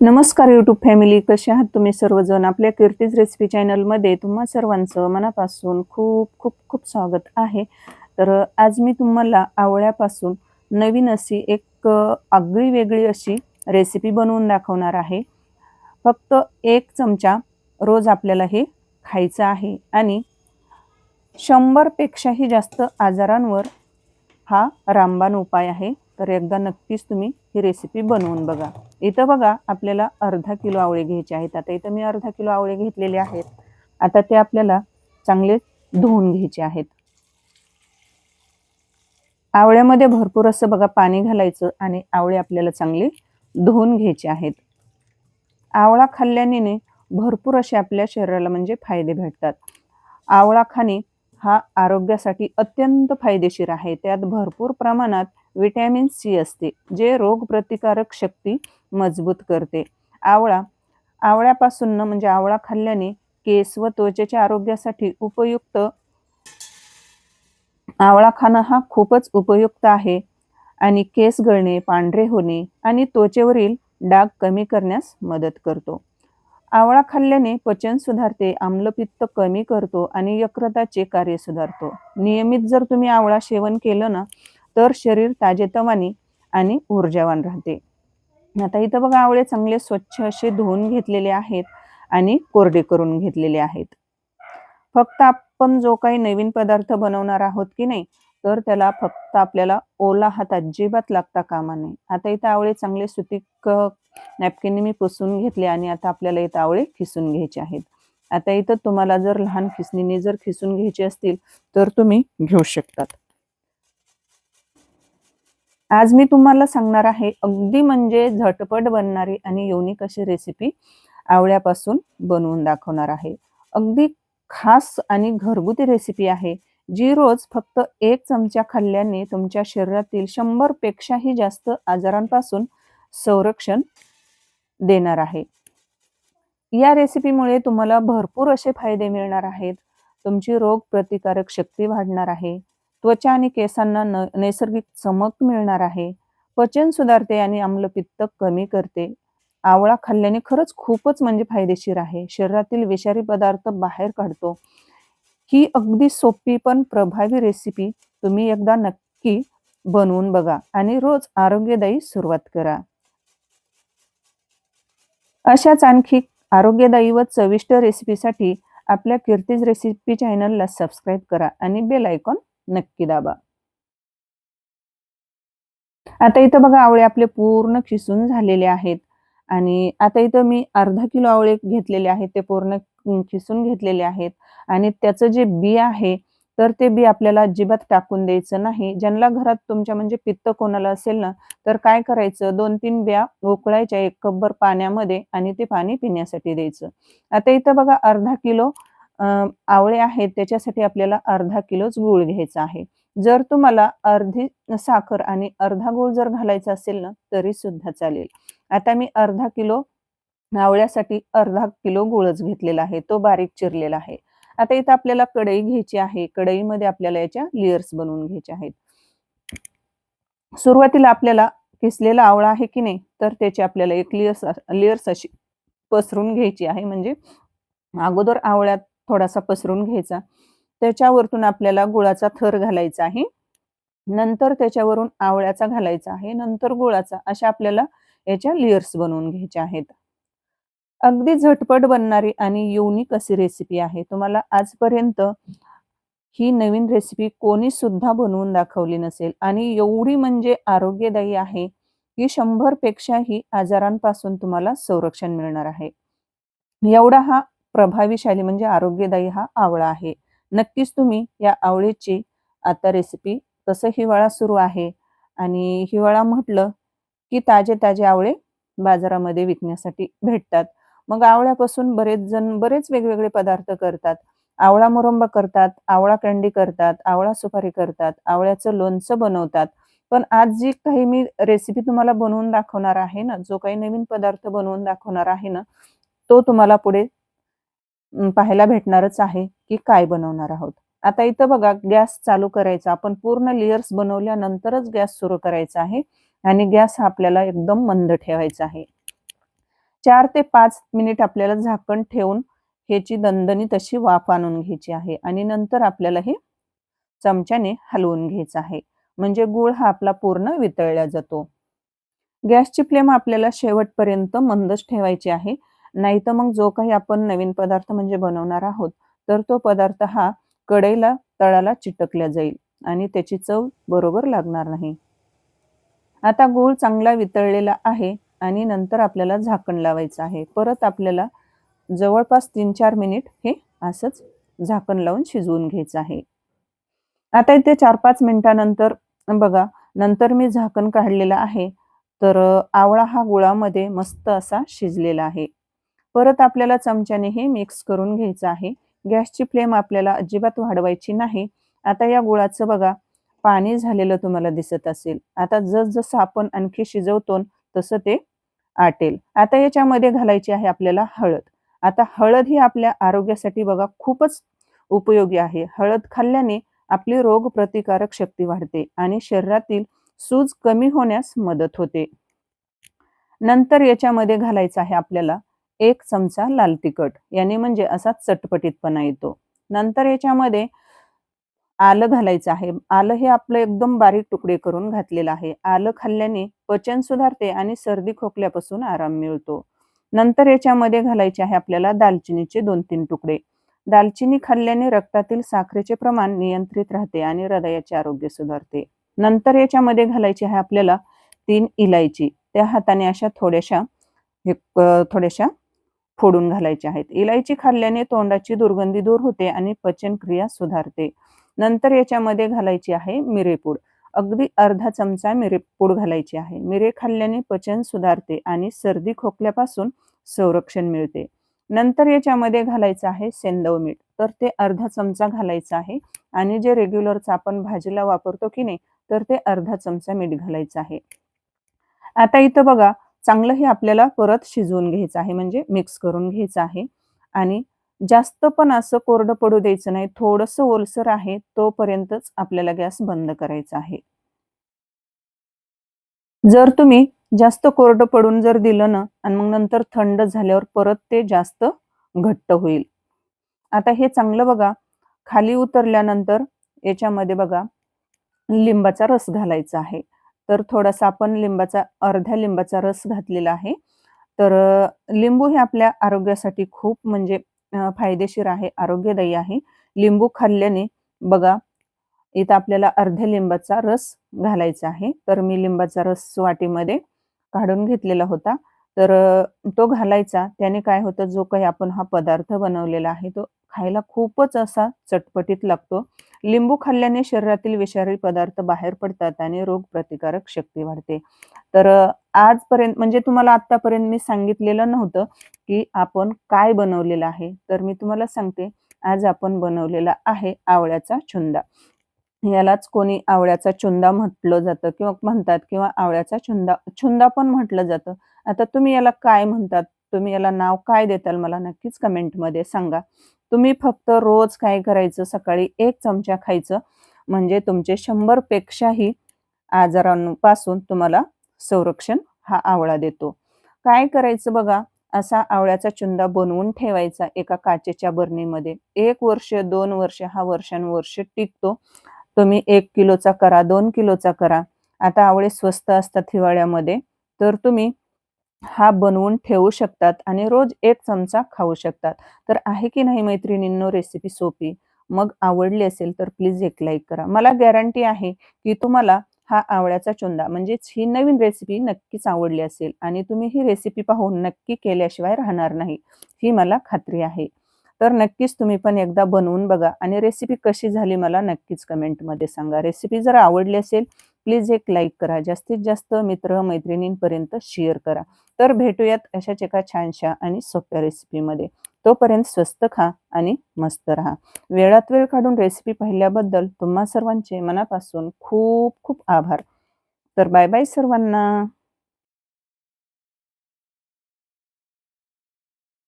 नमस्कार YouTube family कसे आहात तुम्ही सर्वजण? आपल्या कीर्तीज रेसिपी चॅनलमध्ये तुम्हा सर्वांचं मनापासून खूप खूप खूप स्वागत आहे. तर आज मी तुम्हाला आवळ्यापासून नवीन अशी एक आगळी वेगळी अशी रेसिपी बनवून दाखवणार आहे. फक्त एक चमचा रोज आपल्याला हे खायचं आहे आणि शंभरपेक्षाही जास्त आजारांवर हा रामबाण उपाय आहे. तर एकदा नक्कीच तुम्ही ही रेसिपी बनवून बघा. इथं बघा आपल्याला अर्धा किलो आवळे घ्यायचे आहेत. आता इथं मी अर्धा किलो आवळे घेतलेले आहेत. आता ते आपल्याला चांगले धुवून घ्यायचे आहेत. आवळ्यामध्ये भरपूर असं बघा पाणी घालायचं आणि आवळे आपल्याला चांगले धुवून घ्यायचे आहेत. आवळा खाल्ल्याने भरपूर असे आपल्या शरीराला म्हणजे फायदे भेटतात. आवळा खाणे हा आरोग्यासाठी अत्यंत फायदेशीर आहे. त्यात भरपूर प्रमाणात विटॅमिन सी असते जे रोगप्रतिकारक शक्ती मजबूत करते. आवळा आवळ्यापासून म्हणजे आवळा खाल्ल्याने केस व त्वचेच्या आरोग्यासाठी उपयुक्त आवळा खाणं हा खूपच उपयुक्त आहे आणि केस गळणे पांढरे होणे आणि त्वचेवरील डाग कमी करण्यास मदत करतो. आवळा खाल्ल्याने पचन सुधारते आम्लपित्त कमी करतो आणि यकृताचे कार्य सुधारतो. नियमित जर तुम्ही आवळा सेवन केलं ना तर शरीर ताजेतवानी आणि ऊर्जावान राहते. आता इथं बघा आवळे चांगले स्वच्छ असे धुवून घेतलेले आहेत आणि कोरडे करून घेतलेले आहेत. फक्त आपण जो काही नवीन पदार्थ बनवणार आहोत की नाही तर त्याला फक्त आपल्याला ओला हात अजिबात लागता कामा नये. आता इथं आवळे चांगले सुतीक नॅपकिनने मी पुसून घेतले आणि आता आपल्याला इथं आवळे खिसून घ्यायचे आहेत. आता इथं तुम्हाला जर लहान खिसणीने जर खिसून घ्यायचे असतील तर तुम्ही घेऊ शकतात. आज मी तुम्हाला सांगणार आहे अगदी म्हणजे झटपट बनणारी आणि युनिक अशी रेसिपी आवळ्यापासून बनवून दाखवणार आहे. अगदी खास आणि घरगुती रेसिपी आहे जी रोज फक्त एक चमचा खाल्ल्याने तुमच्या शरीरातील शंभर पेक्षाही जास्त आजारांपासून संरक्षण देणार आहे. या रेसिपीमुळे तुम्हाला भरपूर असे फायदे मिळणार आहेत. तुमची रोग प्रतिकारक शक्ती वाढणार आहे. त्वचा आणि केसांना नैसर्गिक चमक मिळणार आहे. पचन सुधारते आणि आम्लपित्त कमी करते. आवळा खाल्ल्याने खरंच खूपच म्हणजे फायदेशीर आहे. शरीरातील विषारी पदार्थ बाहेर काढतो. ही अगदी सोपी पण प्रभावी रेसिपी तुम्ही एकदा नक्की बनवून बघा आणि रोज आरोग्यदायी सुरुवात करा. अशाच आणखी आरोग्यदायी व चविष्ट रेसिपीसाठी आपल्या कीर्तीज रेसिपी चॅनलला सबस्क्राईब करा आणि बेल आयकॉन नक्की दाबा. आता इथं बघा आवळे आपले पूर्ण खिसून झालेले आहेत. आणि आता इथं मी अर्धा किलो आवळे घेतलेले आहेत ते पूर्ण खिसून घेतलेले आहेत. आणि त्याचं जे बी आहे तर ते बी आपल्याला अजिबात टाकून द्यायचं नाही. ज्यांना घरात तुमच्या म्हणजे पित्त कोणाला असेल ना तर काय करायचं? दोन तीन बिया उकळायच्या एक कपभर पाण्यामध्ये आणि ते पाणी पिण्यासाठी द्यायचं. आता इथं बघा अर्धा किलो आवळे आहेत त्याच्यासाठी आपल्याला अर्धा किलोच गूळ घ्यायचा आहे. जर तुम्हाला अर्धी साखर आणि अर्धा गूळ जर घालायचा असेल ना तरी सुद्धा चालेल. आता मी अर्धा किलो आवळ्यासाठी अर्धा किलो गुळच घेतलेला आहे तो बारीक चिरलेला आहे. आता इथं आपल्याला कढई घ्यायची आहे कढईमध्ये आपल्याला याच्या लेयर्स बनवून घ्यायचे आहेत. सुरुवातीला आपल्याला किसलेला आवळा आहे की नाही तर त्याची आपल्याला एक लेयर्स लेयर्स अशी पसरून घ्यायची आहे. म्हणजे अगोदर आवळ्यात थोडासा पसरून घ्यायचा. त्याच्यावरतून आपल्याला गुळाचा थर घालायचा आहे. नंतर त्याच्यावरून आवळ्याचा घालायचा आहे. नंतर गुळाचा अशा आपल्याला याच्या लेयर्स बनवून घ्यायच्या आहेत. अगदी झटपट बनणारी आणि युनिक अशी रेसिपी आहे. तुम्हाला आजपर्यंत ही नवीन रेसिपी कोणी सुद्धा बनवून दाखवली नसेल. आणि एवढी म्हणजे आरोग्यदायी आहे की शंभर पेक्षाही आजारांपासून तुम्हाला संरक्षण मिळणार आहे. एवढा हा प्रभावीशाली म्हणजे आरोग्यदायी हा आवळा आहे. नक्कीच तुम्ही या आवळीची आता रेसिपी तसं हिवाळा सुरू आहे आणि हिवाळा म्हटलं की ताजे ताजे आवळे बाजारामध्ये विकण्यासाठी भेटतात. मग आवळ्यापासून बरेच जण बरेच वेगवेगळे पदार्थ करतात. आवळा मुरंबा करतात आवळा कँडी करतात आवळा सुपारी करतात आवळ्याचं लोणचं बनवतात. पण आज जी काही मी रेसिपी तुम्हाला बनवून दाखवणार आहे ना जो काही नवीन पदार्थ बनवून दाखवणार आहे ना तो तुम्हाला पुढे पाहायला भेटणारच आहे की काय बनवणार आहोत. आता इथं बघा गॅस चालू करायचा. आपण पूर्ण लेयर्स बनवल्यानंतरच गॅस सुरू करायचा आहे आणि गॅस हा आपल्याला एकदम मंद ठेवायचा आहे. चार ते पाच मिनिट आपल्याला झाकण ठेवून ह्याची दणदणी तशी वाफ आणून घ्यायची आहे आणि नंतर आपल्याला हे चमच्याने हलवून घ्यायचं आहे. म्हणजे गुळ हा आपला पूर्ण वितळला जातो. गॅसची फ्लेम आपल्याला शेवटपर्यंत मंदच ठेवायची आहे. नाही तर मग जो काही आपण नवीन पदार्थ म्हणजे बनवणार आहोत तर तो पदार्थ हा कढईला तळाला चिटकल्या जाईल आणि त्याची चव बरोबर लागणार नाही. आता गूळ चांगला वितळलेला आहे आणि नंतर आपल्याला झाकण लावायचं आहे. परत आपल्याला जवळपास तीन चार मिनिट हे असंच झाकण लावून शिजवून घ्यायचं आहे. आता इथे चार पाच मिनिटानंतर बघा नंतर मी झाकण काढलेलं आहे तर आवळा हा गुळामध्ये मस्त असा शिजलेला आहे. परत आपल्याला चमच्याने हे मिक्स करून घ्यायचं आहे. गॅसची फ्लेम आपल्याला अजिबात वाढवायची नाही. आता या गुळाचं बघा पाणी झालेलं तुम्हाला दिसत असेल. आता जसजसं आपण आणखी शिजवतो तसं ते आटेल. आता याच्यामध्ये घालायची आहे आपल्याला हळद. आता हळद ही आपल्या आरोग्यासाठी बघा खूपच उपयोगी आहे. हळद खाल्ल्याने आपली रोग प्रतिकारक शक्ती वाढते आणि शरीरातील सूज कमी होण्यास मदत होते. नंतर याच्यामध्ये घालायचं आहे आपल्याला एक चमचा लाल तिखट याने म्हणजे असा चटपटीतपणा येतो. नंतर याच्यामध्ये आलं घालायचं आहे. आलं हे आपलं एकदम बारीक तुकडे करून घातलेलं आहे. आलं खाल्ल्याने पचन सुधारते आणि सर्दी खोकल्यापासून आराम मिळतो. नंतर याच्यामध्ये घालायचे आहे आपल्याला दालचिनीचे दोन तीन तुकडे. दालचिनी खाल्ल्याने रक्तातील साखरेचे प्रमाण नियंत्रित राहते आणि हृदयाचे आरोग्य सुधारते. नंतर याच्यामध्ये घालायची आहे आपल्याला तीन इलायची. त्या हाताने अशा थोड्याशा थोड्याशा फोडून घालायचे आहेत. इलायची खाल्ल्याने तोंडाची दुर्गंधी दूर होते आणि पचनक्रिया सुधारते. नंतर याच्यामध्ये घालायची आहे मिरेपूड अगदी अर्धा चमचा मिरेपूड घालायची आहे. मिरे खाल्ल्याने पचन सुधारते आणि सर्दी खोकल्यापासून संरक्षण मिळते. नंतर याच्यामध्ये घालायचं आहे सेंदव मीठ. तर ते अर्धा चमचा घालायचं आहे आणि जे रेग्युलरचं आपण भाजीला वापरतो की नाही तर ते अर्धा चमचा मीठ घालायचं आहे. आता इथं बघा चांगलं हे आपल्याला परत शिजवून घ्यायचं आहे म्हणजे मिक्स करून घ्यायचं आहे. आणि जास्त पण असं कोरडं पडू द्यायचं नाही थोडंसं ओलसर आहे तोपर्यंतच आपल्याला गॅस बंद करायचा आहे. जर तुम्ही जास्त कोरडं पडून जर दिलं ना आणि मग नंतर थंड झाल्यावर परत ते जास्त घट्ट होईल. आता हे चांगलं बघा खाली उतरल्यानंतर याच्यामध्ये बघा लिंबाचा रस घालायचा आहे. तर थोडासा आपण लिंबाचा अर्ध्या लिंबाचा रस घातलेला आहे. तर लिंबू हे आपल्या आरोग्यासाठी खूप म्हणजे फायदेशीर आहे आरोग्यदायी आहे. लिंबू खाल्ल्याने बघा इथं आपल्याला अर्ध्या लिंबाचा रस घालायचा आहे. तर मी लिंबाचा रस वाटीमध्ये काढून घेतलेला होता. तर तो घालायचा. त्याने काय होतं जो काही आपण हा पदार्थ बनवलेला आहे तो खायला खूपच असा चटपटीत लागतो. लिंबू खाल्ल्याने शरीरातील विषारी पदार्थ बाहेर पडतात आणि रोग प्रतिकारक शक्ती वाढते. तर आजपर्यंत म्हणजे तुम्हाला आतापर्यंत मी सांगितलेलं नव्हतं की आपण काय बनवलेलं आहे. तर मी तुम्हाला सांगते आज आपण बनवलेला आहे आवळ्याचा चुंदा यालाच कोणी आवळ्याचा चुंदा म्हटलं जातं किंवा म्हणतात किंवा आवळ्याचा चुंदा चुंदा पण म्हटलं जातं. आता तुम्ही याला काय म्हणतात? तुम्ही याला नाव काय देताल मला नक्कीच कमेंटमध्ये सांगा. तुम्ही फक्त रोज काय करायचं? सकाळी एक चमचा खायचं. म्हणजे तुमचे शंभर पेक्षाही आजारांपासून तुम्हाला संरक्षण हा आवळा देतो. काय करायचं बघा? असा आवळ्याचा चुंदा बनवून ठेवायचा एका काचेच्या बरणीमध्ये. एक वर्ष दोन वर्ष हा वर्षानुवर्ष टिकतो. तुम्ही एक किलोचा करा दोन किलोचा करा. आता आवळे स्वस्त असतात हिवाळ्यामध्ये. तर तुम्ही हा बनवून ठेवू शकतात आणि रोज एक चमचा खाऊ शकतात. तर आहे की नाही मैत्रिणींनो रेसिपी सोपी? मग आवडली असेल तर प्लीज एक लाईक करा. मला गॅरंटी आहे की तुम्हाला हा आवळ्याचा चुंदा म्हणजेच ही नवीन रेसिपी नक्कीच आवडली असेल आणि तुम्ही ही रेसिपी पाहून नक्की केल्याशिवाय राहणार नाही ही मला खात्री आहे. तर नक्कीच तुम्ही पण एकदा बनवून बघा आणि रेसिपी कशी झाली मला नक्कीच कमेंटमध्ये सांगा. रेसिपी जर आवडली असेल प्लीज एक लाईक करा जास्तीत जास्त मित्र मैत्रिणींपर्यंत शेअर करा. तर भेटूयात अशाच एका छानशा आणि सोप्या रेसिपीमध्ये. तोपर्यंत स्वस्त खा आणि मस्त राहा. वेळात वेळ काढून रेसिपी पाहिल्याबद्दल तुम्हा सर्वांचे मनापासून खूप खूप आभार. तर बाय बाय सर्वांना.